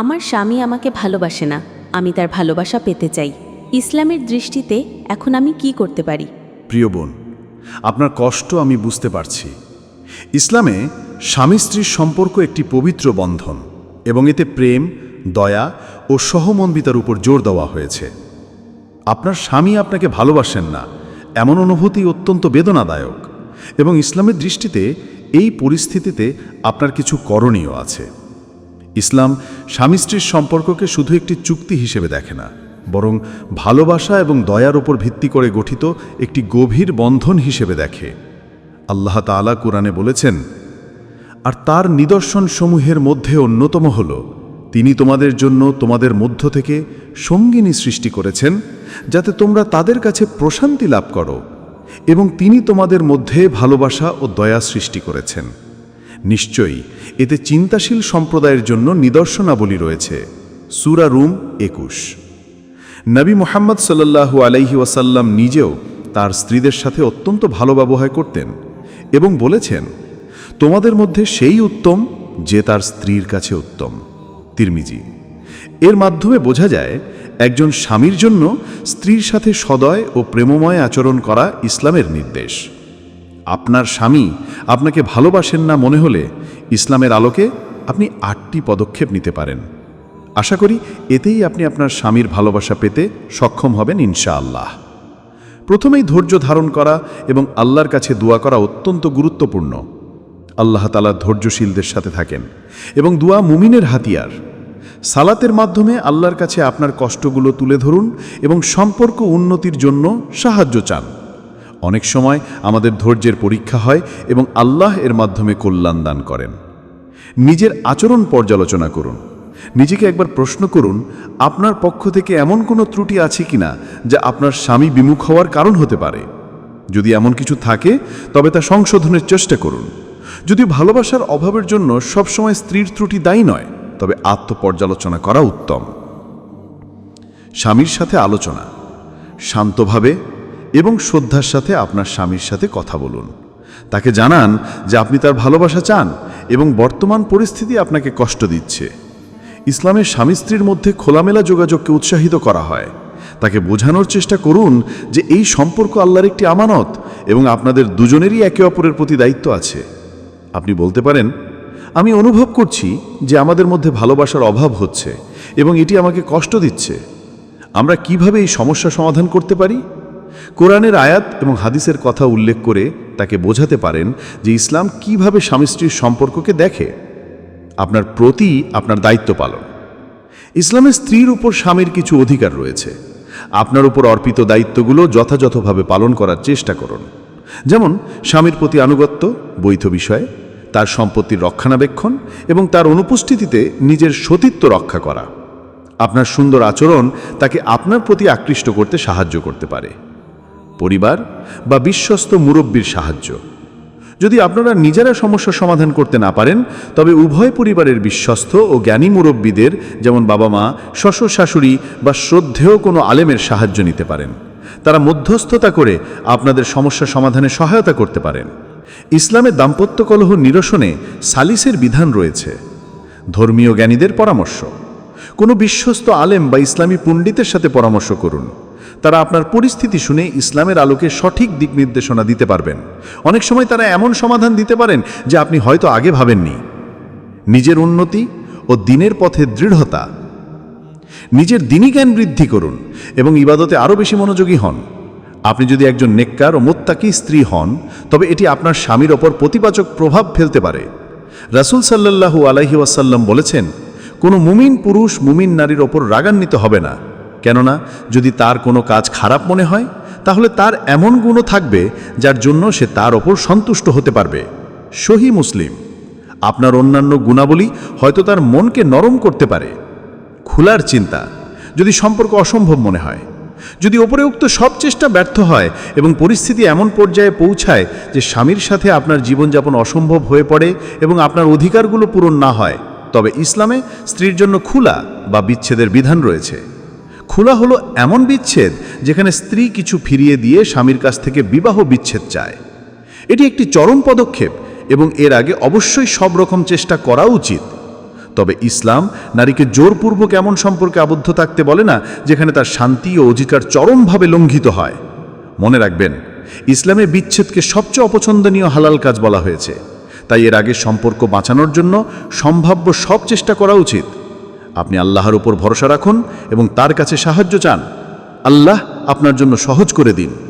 আমার স্বামী আমাকে ভালোবাসে না, আমি তার ভালোবাসা পেতে চাই। ইসলামের দৃষ্টিতে এখন আমি কি করতে পারি? প্রিয় বোন, আপনার কষ্ট আমি বুঝতে পারছি। ইসলামে স্বামী স্ত্রীর সম্পর্ক একটি পবিত্র বন্ধন এবং এতে প্রেম, দয়া ও সহমন্বিতার উপর জোর দেওয়া হয়েছে। আপনার স্বামী আপনাকে ভালোবাসেন না, এমন অনুভূতি অত্যন্ত বেদনাদায়ক এবং ইসলামের দৃষ্টিতে এই পরিস্থিতিতে আপনার কিছু করণীয় আছে। ইসলাম স্বামী স্ত্রীর সম্পর্ককে শুধু একটি চুক্তি হিসেবে দেখে না, বরং ভালোবাসা এবং দয়ার উপর ভিত্তি করে গঠিত একটি গভীর বন্ধন হিসেবে দেখে। আল্লাহ তাআলা কোরআনে বলেছেন, আর তার নিদর্শন সমূহের মধ্যে অন্যতম হল, তিনি তোমাদের জন্য তোমাদের মধ্য থেকে সঙ্গিনী সৃষ্টি করেছেন, যাতে তোমরা তাদের কাছে প্রশান্তি লাভ করো এবং তিনি তোমাদের মধ্যে ভালোবাসা ও দয়া সৃষ্টি করেছেন। নিশ্চয়ই, এতে চিন্তাশীল সম্প্রদায়ের জন্য নিদর্শনাবলী রয়েছে। সুরা রুম একুশ। নবী মোহাম্মদ সাল্লাল্লাহু আলাইহি ওয়াসাল্লাম নিজেও তার স্ত্রীদের সাথে অত্যন্ত ভালো ব্যবহার করতেন এবং বলেছেন, তোমাদের মধ্যে সেই উত্তম যে তার স্ত্রীর কাছে উত্তম। তিরমিজি। এর মাধ্যমে বোঝা যায়, একজন স্বামীর জন্য স্ত্রীর সাথে সদয় ও প্রেমময় আচরণ করা ইসলামের নির্দেশ। আপনার স্বামী আপনাকে ভালোবাসেন না মনে হলে ইসলামের আলোকে আপনি আটটি পদক্ষেপ নিতে পারেন। আশা করি এতেই আপনি আপনার স্বামীর ভালোবাসা পেতে সক্ষম হবেন ইনশাআল্লাহ। প্রথমেই ধৈর্য ধারণ করা এবং আল্লাহর কাছে দোয়া করা অত্যন্ত গুরুত্বপূর্ণ। আল্লাহ তালা ধৈর্যশীলদের সাথে থাকেন এবং দোয়া মুমিনের হাতিয়ার। সালাতের মাধ্যমে আল্লাহর কাছে আপনার কষ্টগুলো তুলে ধরুন এবং সম্পর্ক উন্নতির জন্য সাহায্য চান। অনেক সময় আমাদের ধৈর্যের পরীক্ষা হয় এবং আল্লাহ এর মাধ্যমে কল্যাণ দান করেন। নিজের আচরণ পর্যালোচনা করুন। নিজেকে একবার প্রশ্ন করুন, আপনার পক্ষ থেকে এমন কোনো ত্রুটি আছে কিনা যা আপনার স্বামী বিমুখ হওয়ার কারণ হতে পারে? যদি এমন কিছু থাকে, তবে তা সংশোধনের চেষ্টা করুন। যদি ভালোবাসার অভাবের জন্য সবসময় স্ত্রীর ত্রুটি দায়ী নয়, তবে আত্মপর্যালোচনা করা উত্তম। স্বামীর সাথে আলোচনা। শান্তভাবে এবং শ্রদ্ধার সাথে আপনার স্বামীর সাথে কথা বলুন। তাকে জানান যে আপনি তার ভালোবাসা চান এবং বর্তমান পরিস্থিতি আপনাকে কষ্ট দিচ্ছে। ইসলামের স্বামী স্ত্রীর মধ্যে খোলামেলা যোগাযোগকে উৎসাহিত করা হয়। তাকে বোঝানোর চেষ্টা করুন যে এই সম্পর্ক আল্লাহর একটি আমানত এবং আপনাদের দুজনেরই একে অপরের প্রতি দায়িত্ব আছে। আপনি বলতে পারেন, আমি অনুভব করছি যে আমাদের মধ্যে ভালোবাসার অভাব হচ্ছে এবং এটি আমাকে কষ্ট দিচ্ছে। আমরা কীভাবে এই সমস্যা সমাধান করতে পারি? কোরআনের আয়াত এবং হাদিসের কথা উল্লেখ করে তাকে বোঝাতে পারেন যে ইসলাম কীভাবে স্বামী স্ত্রীর সম্পর্ককে দেখে। আপনার প্রতি আপনার দায়িত্ব পালন। ইসলামের স্ত্রীর উপর স্বামীর কিছু অধিকার রয়েছে। আপনার উপর অর্পিত দায়িত্বগুলো যথাযথভাবে পালন করার চেষ্টা করুন। যেমন, স্বামীর প্রতি আনুগত্য, বৈধ বিষয়ে, তার সম্পত্তির রক্ষণাবেক্ষণ এবং তার অনুপস্থিতিতে নিজের সতীত্ব রক্ষা করা। আপনার সুন্দর আচরণ তাকে আপনার প্রতি আকৃষ্ট করতে সাহায্য করতে পারে। পরিবার বা বিশ্বস্ত মুরব্বীর সাহায্য। যদি আপনারা নিজেরা সমস্যা সমাধান করতে না পারেন, তবে উভয় পরিবারের বিশ্বস্ত ও জ্ঞানী মুরব্বীদের, যেমন বাবা মা, শ্বশুর শাশুড়ি বা শ্রদ্ধেয় কোনো আলেমের সাহায্য নিতে পারেন। তারা মধ্যস্থতা করে আপনাদের সমস্যা সমাধানে সহায়তা করতে পারেন। ইসলামে দাম্পত্য কলহ নিরসনে সালিসের বিধান রয়েছে। ধর্মীয় জ্ঞানীদের পরামর্শ। কোনো বিশ্বস্ত আলেম বা ইসলামী পণ্ডিতের সাথে পরামর্শ করুন। তারা আপনার পরিস্থিতি শুনে ইসলামের আলোকে সঠিক দিক নির্দেশনা দিতে পারবেন। অনেক সময় তারা এমন সমাধান দিতে পারেন যে আপনি হয়তো আগে ভাবেননি। নিজের উন্নতি ও দিনের পথে দৃঢ়তা। নিজের দিনী জ্ঞান বৃদ্ধি করুন এবং ইবাদতে আরও বেশি মনোযোগী হন। আপনি যদি একজন নেককার ও মোত্তাকি স্ত্রী হন, তবে এটি আপনার স্বামীর ওপর প্রতিবাচক প্রভাব ফেলতে পারে। রাসূল সাল্লাল্লাহু আলাইহি ওয়াসাল্লাম বলেছেন, কোনো মুমিন পুরুষ মুমিন নারীর ওপর রাগান্বিত হবে না। কেননা যদি তার কোনো কাজ খারাপ মনে হয়, তাহলে তার এমন গুণও থাকবে যার জন্য সে তার ওপর সন্তুষ্ট হতে পারবে। সহি মুসলিম। আপনার অন্যান্য গুণাবলী হয়তো তার মনকে নরম করতে পারে। খোলার চিন্তা। যদি সম্পর্ক অসম্ভব মনে হয়। যদি ওপরে উক্ত সব চেষ্টা ব্যর্থ হয় এবং পরিস্থিতি এমন পর্যায়ে পৌঁছায় যে স্বামীর সাথে আপনার জীবনযাপন অসম্ভব হয়ে পড়ে এবং আপনার অধিকারগুলো পূরণ না হয়, তবে ইসলামে স্ত্রীর জন্য খোলা বা বিচ্ছেদের বিধান রয়েছে। খোলা হলো এমন বিচ্ছেদ যেখানে স্ত্রী কিছু ফিরিয়ে দিয়ে স্বামীর কাছ থেকে বিবাহ বিচ্ছেদ চায়। এটি একটি চরম পদক্ষেপ এবং এর আগে অবশ্যই সব রকম চেষ্টা করা উচিত। তবে ইসলাম নারীকে জোরপূর্বক এমন সম্পর্কে আবদ্ধ থাকতে বলে না যেখানে তার শান্তি ও অধিকার চরমভাবে লঙ্ঘিত হয়। মনে রাখবেন, ইসলামে বিচ্ছেদকে সবচেয়ে অপছন্দনীয় হালাল কাজ বলা হয়েছে। তাই এর আগে সম্পর্ক বাঁচানোর জন্য সম্ভাব্য সব চেষ্টা করা উচিত। আপনি আল্লাহর উপর ভরসা রাখুন এবং তার কাছে সাহায্য চান। আল্লাহ আপনার জন্য সহজ করে দিন।